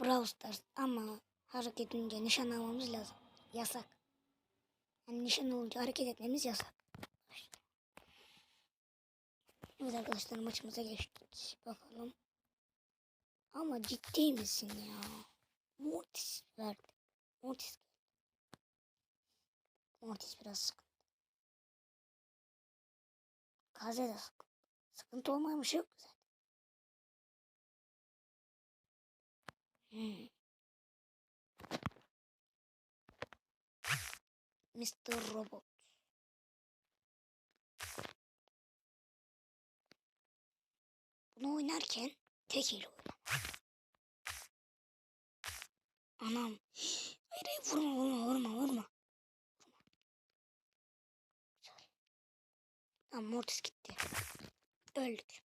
Brawl Stars ama hareket edince nişan almamız lazım. Yasak. Yani nişan olunca hareket etmemiz yasak. Evet arkadaşlar maçımıza geçtik. Bakalım. Ama ciddi misin ya? Mortis verdi. Mortis. Mortis biraz sıkıntı. Gaze de sıkıntı. Sıkıntı bir şey yok zaten. Mr. Robot. Bunu oynarken tek el oynamam. Anam. Hayır vurma vurma vurma vurma. Tamam Mortis gitti. Öldük.